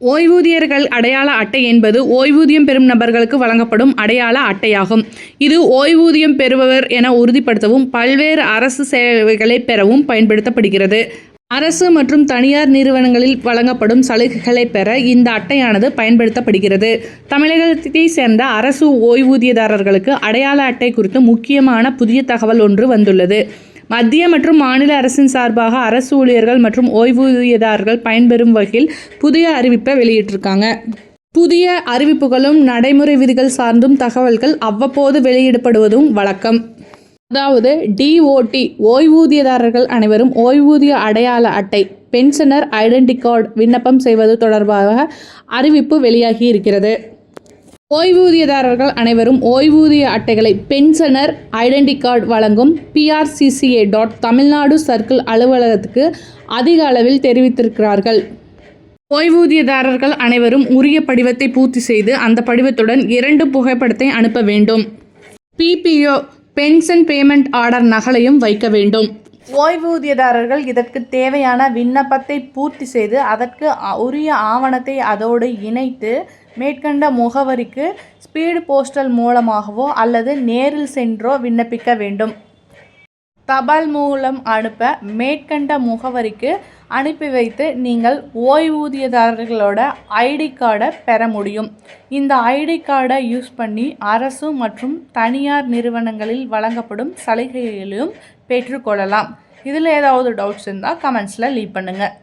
ஓய்வூதியர்கள் அடையாள அட்டை என்பது ஓய்வூதியம் பெறும் நபர்களுக்கு வழங்கப்படும் அடையாள அட்டையாகும். இது ஓய்வூதியம் பெறுபவர் என உறுதிப்படுத்தவும் பல்வேறு அரசு சேவைகளை பெறவும் பயன்படுத்தப்படுகிறது. அரசு மற்றும் தனியார் நிறுவனங்களில் வழங்கப்படும் சலுகைகளை பெற இந்த அட்டையானது பயன்படுத்தப்படுகிறது. தமிழகத்தை சேர்ந்த அரசு ஓய்வூதியதாரர்களுக்கு அடையாள அட்டை குறித்து முக்கியமான புதிய தகவல் ஒன்று வந்துள்ளது. மத்திய மற்றும் மாநில அரசின் சார்பாக அரசு ஊழியர்கள் மற்றும் ஓய்வூதியதாரர்கள் பயன்பெறும் வகையில் புதிய அறிவிப்பை வெளியிட்டிருக்காங்க. புதிய அறிவிப்புகளும் நடைமுறை விதிகள் சார்ந்தும் தகவல்கள் அவ்வப்போது வெளியிடப்படுவதும் வழக்கம். அதாவது டிஓடி ஓய்வூதியதாரர்கள் அனைவரும் ஓய்வூதிய அடையாள அட்டை பென்ஷனர் ஐடென்டி கார்டு விண்ணப்பம் செய்வது தொடர்பாக அறிவிப்பு வெளியாகி இருக்கிறது. ஓய்வூதியதாரர்கள் அனைவரும் ஓய்வூதிய அட்டைகளை பென்ஷனர் ஐடென்டி கார்டு வழங்கும் பிஆர்சிசிஏ டாட் தமிழ்நாடு சர்க்கிள் அலுவலகத்துக்கு அதிக அளவில் தெரிவித்திருக்கிறார்கள். ஓய்வூதியதாரர்கள் அனைவரும் உரிய படிவத்தை பூர்த்தி செய்து அந்த படிவத்துடன் இரண்டு புகைப்படத்தை அனுப்ப வேண்டும். பிபிஓ பென்ஷன் பேமெண்ட் ஆர்டர் நகலையும் வைக்க வேண்டும். ஓய்வூதியதாரர்கள் இதற்கு தேவையான விண்ணப்பத்தை பூர்த்தி செய்து அதற்கு உரிய ஆவணத்தை அதோடு இணைத்து மேற்கண்ட முகவரிக்கு ஸ்பீடு போஸ்டல் மூலமாகவோ அல்லது நேரில் சென்றோ விண்ணப்பிக்க வேண்டும். தபால் மூலம் அனுப்ப மேற்கண்ட முகவரிக்கு அனுப்பி வைத்து நீங்கள் ஓய்வூதியதாரர்களோட ஐடி கார்டை பெற முடியும். இந்த ஐடி கார்டை யூஸ் பண்ணி அரசு மற்றும் தனியார் நிறுவனங்களில் வழங்கப்படும் சலுகைகளையும் பெற்றுக்கொள்ளலாம். இதில் ஏதாவது டவுட்ஸ் இருந்தால் கமெண்ட்ஸில் லீவ் பண்ணுங்கள்